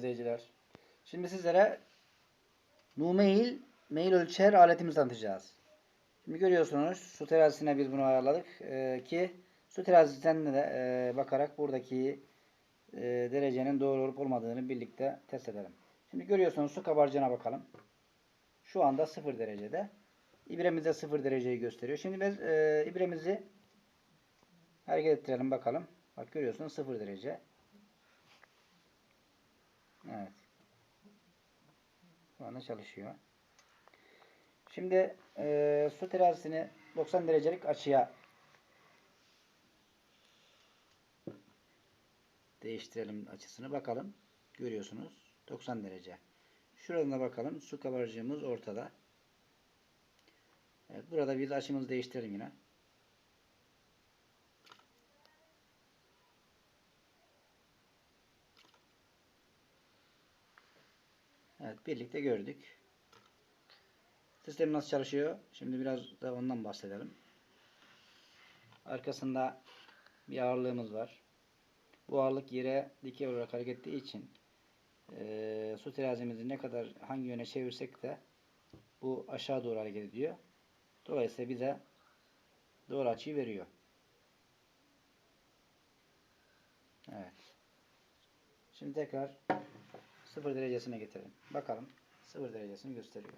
izleyiciler. Şimdi sizlere Numail mail ölçer aletimizi tanıtacağız. Şimdi görüyorsunuz su terazisine biz bunu ayarladık Ee, ki su terazisinden de e, bakarak buradaki e, derecenin doğru olup olmadığını birlikte test edelim. Şimdi görüyorsunuz su kabarcığına bakalım. Şu anda 0 derecede. İbremiz de 0 dereceyi gösteriyor. Şimdi biz e, ibremizi hareket ettirelim bakalım. Bak görüyorsunuz 0 derece. Evet. Şu anda çalışıyor. Şimdi e, su terazisini 90 derecelik açıya değiştirelim açısını. Bakalım. Görüyorsunuz. 90 derece. Şuradan da bakalım. Su kabarcığımız ortada. Evet, burada biz açımızı değiştirelim yine. Evet, birlikte gördük. Sistem nasıl çalışıyor? Şimdi biraz da ondan bahsedelim. Arkasında bir ağırlığımız var. Bu ağırlık yere dikey olarak hareket ettiği için eee, su terazimizi ne kadar hangi yöne çevirsek de bu aşağı doğru hareket ediyor. Dolayısıyla bize doğru açıyı veriyor. Evet. Şimdi tekrar 0 derecesine getirelim. Bakalım 0 derecesini gösteriyor.